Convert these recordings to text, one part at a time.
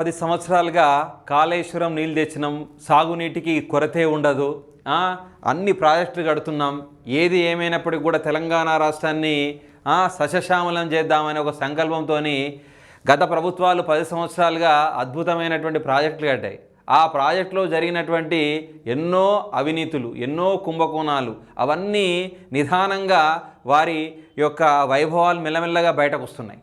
పది సంవత్సరాలుగా కాళేశ్వరం నీళ్ళు తెచ్చినాం. సాగునీటికి కొరతే ఉండదు. అన్ని ప్రాజెక్టులు కడుతున్నాం. ఏది ఏమైనప్పటికీ కూడా తెలంగాణ రాష్ట్రాన్ని సశశామలం చేద్దామనే ఒక సంకల్పంతో గత ప్రభుత్వాలు పది సంవత్సరాలుగా అద్భుతమైనటువంటి ప్రాజెక్టులు కట్టాయి. ఆ ప్రాజెక్టులో జరిగినటువంటి ఎన్నో అవినీతులు ఎన్నో కుంభకోణాలు అవన్నీ నిదానంగా వారి యొక్క వైభవాలు మెల్లమెల్లగా బయటకు వస్తున్నాయి.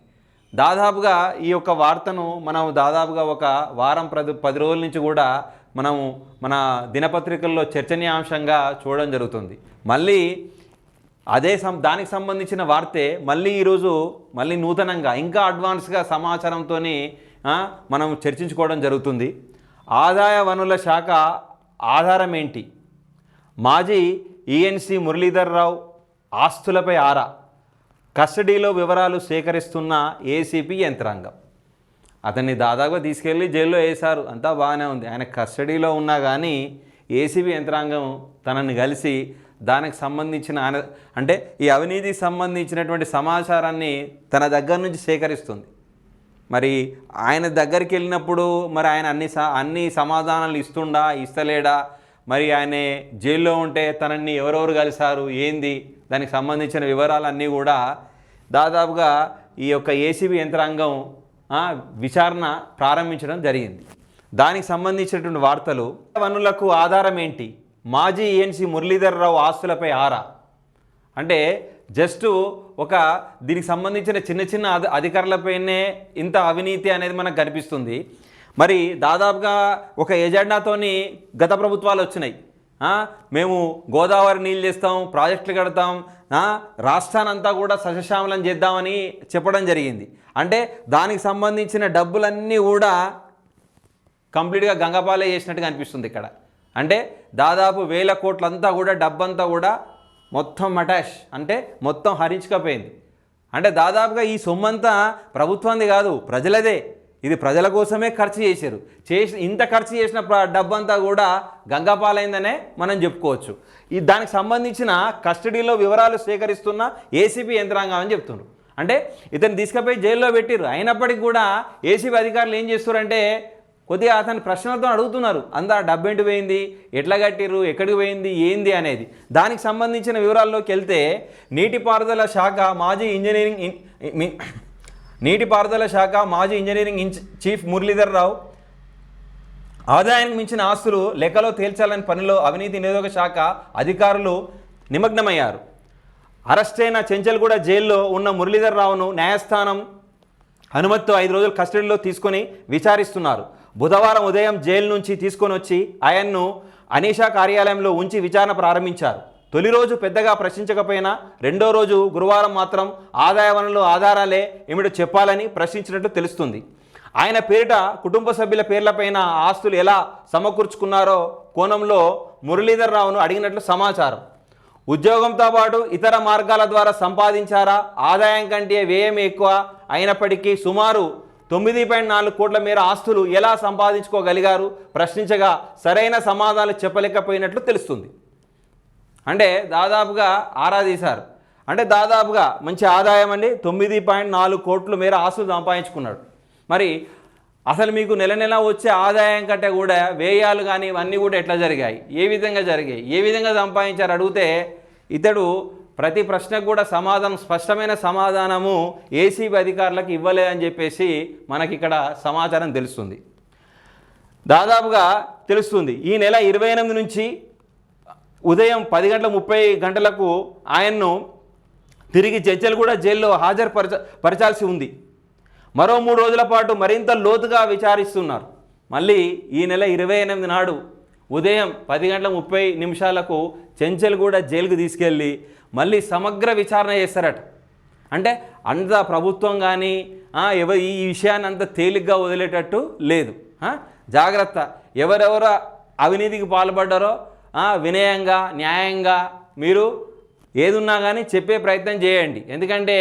దాదాపుగా ఈ యొక్క వార్తను మనం దాదాపుగా ఒక వారం ప్రది పది రోజుల నుంచి కూడా మనము మన దినపత్రికల్లో చర్చనీయాంశంగా చూడడం జరుగుతుంది. మళ్ళీ అదే సం దానికి సంబంధించిన వార్తే మళ్ళీ ఈరోజు మళ్ళీ నూతనంగా ఇంకా అడ్వాన్స్గా సమాచారంతో మనం చర్చించుకోవడం జరుగుతుంది. ఆదాయ వనుల శాఖ ఆధారం ఏంటి మాజీ ఈఎన్సి మురళీధర్ రావు ఆస్తులపై ఆరా? కస్టడీలో వివరాలు సేకరిస్తున్న ఏసీపీ యంత్రాంగం. అతన్ని దాదాపుగా తీసుకెళ్ళి జైల్లో వేశారు. అంతా బాగానే ఉంది. ఆయన కస్టడీలో ఉన్నా కానీ ఏసీబీ యంత్రాంగం తనని కలిసి దానికి సంబంధించిన అంటే ఈ అవినీతికి సంబంధించినటువంటి సమాచారాన్ని తన దగ్గర నుంచి సేకరిస్తుంది. మరి ఆయన దగ్గరికి వెళ్ళినప్పుడు మరి ఆయన అన్ని స అన్ని సమాధానాలు ఇస్తుండా ఇస్తలేడా? మరి ఆయన జైల్లో ఉంటే తనని ఎవరెవరు కలిశారు ఏంది? దానికి సంబంధించిన వివరాలన్నీ కూడా దాదాపుగా ఈ యొక్క ఏసీబీ యంత్రాంగం విచారణ ప్రారంభించడం జరిగింది. దానికి సంబంధించినటువంటి వార్తలు వనులకు ఆధారం ఏంటి? మాజీ ఏఎన్సీ మురళీధరరావు ఆస్తులపై ఆరా? అంటే జస్ట్ ఒక దీనికి సంబంధించిన చిన్న చిన్న అధ అధికారులపైనే ఇంత అవినీతి అనేది మనకు కనిపిస్తుంది. మరి దాదాపుగా ఒక ఎజెండాతోని గత ప్రభుత్వాలు వచ్చినాయి. మేము గోదావరి నీళ్ళు చేస్తాం ప్రాజెక్టులు కడతాం రాష్ట్రానంతా కూడా సశశ్యామలం చేద్దామని చెప్పడం జరిగింది. అంటే దానికి సంబంధించిన డబ్బులన్నీ కూడా కంప్లీట్గా గంగపాలే చేసినట్టుగా అనిపిస్తుంది ఇక్కడ. అంటే దాదాపు వేల కోట్లంతా కూడా డబ్బంతా కూడా మొత్తం మటాష్ అంటే మొత్తం హరించుకపోయింది. అంటే దాదాపుగా ఈ సొమ్మంతా ప్రభుత్వంది కాదు ప్రజలదే. ఇది ప్రజల కోసమే ఖర్చు చేశారు. చేసి ఇంత ఖర్చు చేసిన డబ్బంతా కూడా గంగాపాలైందనే మనం చెప్పుకోవచ్చు. ఈ దానికి సంబంధించిన కస్టడీలో వివరాలు సేకరిస్తున్న ఏసీబీ యంత్రాంగం అని చెప్తున్నారు అంటే ఇతను తీసుకుపోయి జైల్లో పెట్టిర్రు. అయినప్పటికీ కూడా ఏసీబీ అధికారులు ఏం చేస్తారంటే కొద్దిగా అతని ప్రశ్నలతో అడుగుతున్నారు. అందా డబ్బెంటి పోయింది? ఎట్లా కట్టిరు ఎక్కడికి పోయింది? ఏంది అనేది. దానికి సంబంధించిన వివరాల్లోకి వెళ్తే నీటిపారుదల శాఖ మాజీ ఇంజనీరింగ్ నీటిపారుదల శాఖ మాజీ engineering in chief Muralidhar Rao ఆదాయానికి మించిన ఆస్తులు లెక్కలో తేల్చాలని పనిలో అవినీతి నిరోధక శాఖ అధికారులు నిమగ్నమయ్యారు. అరెస్ట్ అయిన చెంచల్గూడ జైల్లో ఉన్న మురళీధర్ రావును న్యాయస్థానం అనుమతితో ఐదు రోజులు కస్టడీలో తీసుకొని విచారిస్తున్నారు. బుధవారం ఉదయం జైలు నుంచి తీసుకొని వచ్చి ఆయన్ను అనీషా కార్యాలయంలో ఉంచి విచారణ ప్రారంభించారు. తొలి రోజు పెద్దగా ప్రశ్నించకపోయినా రెండో రోజు గురువారం మాత్రం ఆదాయ వనరులు ఆధారాలే ఏమిటో చెప్పాలని ప్రశ్నించినట్లు తెలుస్తుంది. ఆయన పేరిట కుటుంబ సభ్యుల పేర్లపైన ఆస్తులు ఎలా సమకూర్చుకున్నారో కోణంలో మురళీధరరావును అడిగినట్లు సమాచారం. ఉద్యోగంతో పాటు ఇతర మార్గాల ద్వారా సంపాదించారా? ఆదాయం కంటే వ్యయం ఎక్కువ అయినప్పటికీ సుమారు తొమ్మిది పాయింట్ నాలుగు కోట్ల మేర ఆస్తులు ఎలా సంపాదించుకోగలిగారు? ప్రశ్నించగా సరైన సమాధానాలు చెప్పలేకపోయినట్లు తెలుస్తుంది. అంటే దాదాపుగా ఆరా తీశారు. అంటే దాదాపుగా మంచి ఆదాయం అండి. తొమ్మిది పాయింట్ నాలుగు కోట్ల మేర ఆస్తులు సంపాదించుకున్నాడు. మరి అసలు మీకు నెల నెల వచ్చే ఆదాయం కంటే కూడా వ్యయాలు కానీ ఇవన్నీ కూడా ఎట్లా జరిగాయి? ఏ విధంగా జరిగాయి? ఏ విధంగా సంపాదించారు? అడిగితే ఇతడు ప్రతి ప్రశ్నకు కూడా సమాధానం స్పష్టమైన సమాధానము ఏసీబీ అధికారులకు ఇవ్వలేదని చెప్పేసి మనకి ఇక్కడ సమాచారం తెలుస్తుంది. దాదాపుగా తెలుస్తుంది. ఈ నెల ఇరవై ఎనిమిది నుంచి ఉదయం పది గంటల ముప్పై గంటలకు ఆయన్ను తిరిగి జడ్జలు కూడా జైల్లో హాజరుపరచ పరచాల్సి ఉంది. మరో మూడు రోజుల పాటు మరింత లోతుగా విచారిస్తున్నారు. మళ్ళీ ఈ నెల ఇరవై ఎనిమిది నాడు ఉదయం పది గంటల ముప్పై నిమిషాలకు చెంచల్ కూడా జైలుకు తీసుకెళ్ళి మళ్ళీ సమగ్ర విచారణ చేస్తారట. అంటే అంత ప్రభుత్వం కానీ ఎవ ఈ విషయాన్ని అంత తేలిగ్గా వదిలేటట్టు లేదు. జాగ్రత్త. ఎవరెవరు అవినీతికి పాల్పడ్డారో వినయంగా న్యాయంగా మీరు ఏదున్నా కానీ చెప్పే ప్రయత్నం చేయండి. ఎందుకంటే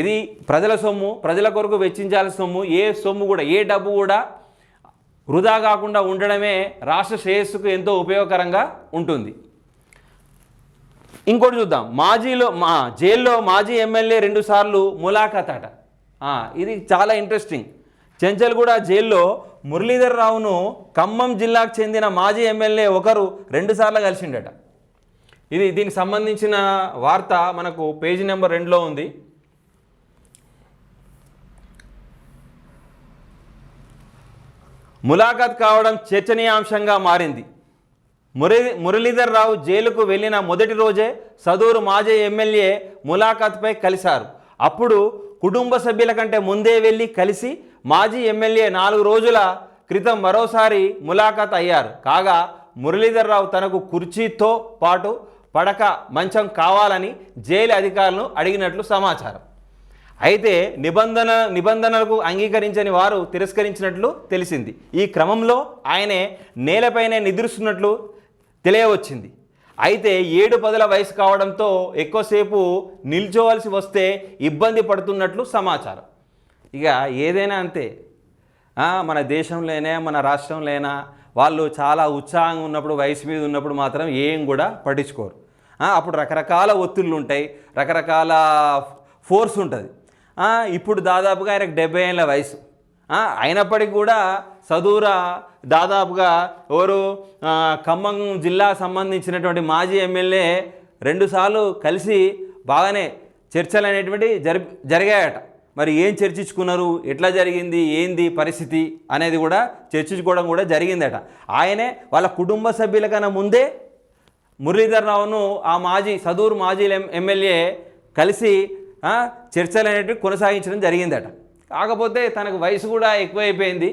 ఇది ప్రజల సొమ్ము ప్రజల కొరకు వెచ్చించాల్సిన సొమ్ము ఏ సొమ్ము కూడా ఏ డబ్బు కూడా వృధా కాకుండా ఉండడమే రాష్ట్ర శ్రేయస్సుకు ఎంతో ఉపయోగకరంగా ఉంటుంది. ఇంకోటి చూద్దాం. మాజీలో మా జైల్లో మాజీ ఎమ్మెల్యే రెండుసార్లు ములాఖాత్ అట ఇది చాలా ఇంట్రెస్టింగ్. చెంచల్గూడ జైల్లో మురళీధర్ రావును ఖమ్మం జిల్లాకు చెందిన మాజీ ఎమ్మెల్యే ఒకరు రెండుసార్లు కలిసిండట. ఇది దీనికి సంబంధించిన వార్త మనకు పేజీ నెంబర్ రెండులో ఉంది. ములాఖాత్ కావడం చర్చనీయాంశంగా మారింది. మురళీ మురళీధర్ రావు జైలుకు వెళ్ళిన మొదటి రోజే సదూరు మాజీ ఎమ్మెల్యే ములాఖాత్పై కలిశారు. అప్పుడు కుటుంబ సభ్యుల కంటే ముందే వెళ్ళి కలిసి మాజీ ఎమ్మెల్యే నాలుగు రోజుల క్రితం మరోసారి ములాఖాత్ అయ్యారు. కాగా మురళీధర్రావు తనకు కుర్చీతో పాటు పడక మంచం కావాలని జైలు అధికారులను అడిగినట్లు సమాచారం. అయితే నిబంధన నిబంధనలకు అంగీకరించని వారు తిరస్కరించినట్లు తెలిసింది. ఈ క్రమంలో ఆయనే నేలపైనే నిద్రిస్తున్నట్లు తెలియవచ్చింది. అయితే ఏడు పదుల వయసు కావడంతో ఎక్కువసేపు నిల్చోవలసి వస్తే ఇబ్బంది పడుతున్నట్లు సమాచారం. ఇక ఏదైనా అంతే. మన దేశంలోనే మన రాష్ట్రంలోనా వాళ్ళు చాలా ఉత్సాహంగా ఉన్నప్పుడు వయసు మీద ఉన్నప్పుడు మాత్రం ఏం కూడా పట్టించుకోరు. అప్పుడు రకరకాల ఒత్తిళ్ళు ఉంటాయి రకరకాల ఫోర్స్ ఉంటుంది. ఇప్పుడు దాదాపుగా ఆయనకు డెబ్బై ఏళ్ళ వయసు. అయినప్పటికీ కూడా సదూర దాదాపుగా ఎవరు ఖమ్మం జిల్లా సంబంధించినటువంటి మాజీ ఎమ్మెల్యే రెండుసార్లు కలిసి బాగానే చర్చలు అనేటువంటి జరి జరిగాయట. మరి ఏం చర్చించుకున్నారు? ఎట్లా జరిగింది? ఏంది పరిస్థితి? అనేది కూడా చర్చించుకోవడం కూడా జరిగిందట. ఆయనే వాళ్ళ కుటుంబ సభ్యుల కన్నా ముందే మురళీధర్ రావును ఆ మాజీ సదూరు మాజీ ఎమ్మెల్యే కలిసి చర్చలు అనేటివి కొనసాగించడం జరిగిందట. కాకపోతే తనకు వయసు కూడా ఎక్కువైపోయింది.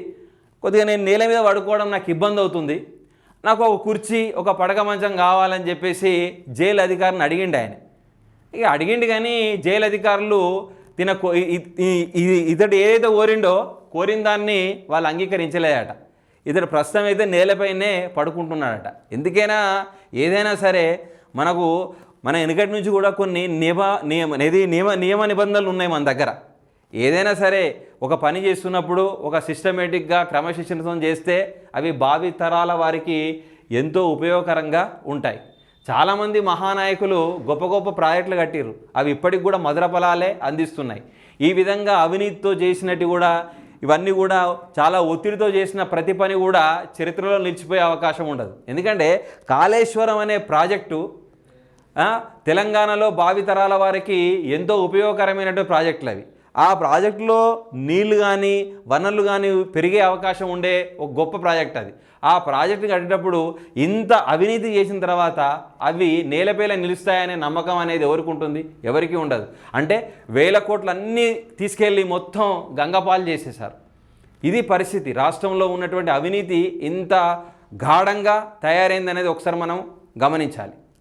కొద్దిగా నేను నేల మీద పడుకోవడం నాకు ఇబ్బంది అవుతుంది. నాకు ఒక కుర్చీ ఒక పడక మంచం కావాలని చెప్పేసి జైలు అధికారిని అడిగిండు ఆయన. ఇక అడిగిండు కానీ జైలు అధికారులు తిన కో- ఇతడు ఏదైతే కోరిండో కోరిన దాన్ని వాళ్ళు అంగీకరించలేదట. ఇతడు ప్రస్తుతం అయితే నేలపైనే పడుకుంటున్నాడట. ఎందుకైనా ఏదైనా సరే మనకు మన వెనుకటి నుంచి కూడా కొన్ని నియమ నియమ ఇది నియమ నియమ నిబంధనలు ఉన్నాయి మన దగ్గర. ఏదైనా సరే ఒక పని చేస్తున్నప్పుడు ఒక సిస్టమేటిక్గా క్రమశిక్షణతో చేస్తే అవి భావి తరాల వారికి ఎంతో ఉపయోగకరంగా ఉంటాయి. చాలామంది మహానాయకులు గొప్ప గొప్ప ప్రాజెక్టులు కట్టిరు అవి ఇప్పటికి కూడా మధుర ఫలాలే అందిస్తున్నాయి. ఈ విధంగా అవినీతితో చేసినట్టు కూడా ఇవన్నీ కూడా చాలా ఒత్తిడితో చేసిన ప్రతి పని కూడా చరిత్రలో నిలిచిపోయే అవకాశం ఉండదు. ఎందుకంటే కాళేశ్వరం అనే ప్రాజెక్టు తెలంగాణలో భావితరాల వారికి ఎంతో ఉపయోగకరమైనటువంటి ప్రాజెక్టులు అవి. ఆ ప్రాజెక్టులో నీళ్ళు కానీ వనరులు కానీ పెరిగే అవకాశం ఉండే ఒక గొప్ప ప్రాజెక్ట్ అది. ఆ ప్రాజెక్టు కట్టేటప్పుడు ఇంత అవినీతి చేసిన తర్వాత అవి నేలపేల నిలుస్తాయనే నమ్మకం అనేది ఎవరికి ఉంటుంది? ఎవరికి ఉండదు. అంటే వేల కోట్లు అన్నీ తీసుకెళ్ళి మొత్తం గంగపాలు చేసేశారు. ఇది పరిస్థితి. రాష్ట్రంలో ఉన్నటువంటి అవినీతి ఇంత గాఢంగా తయారైందనేది ఒకసారి మనం గమనించాలి.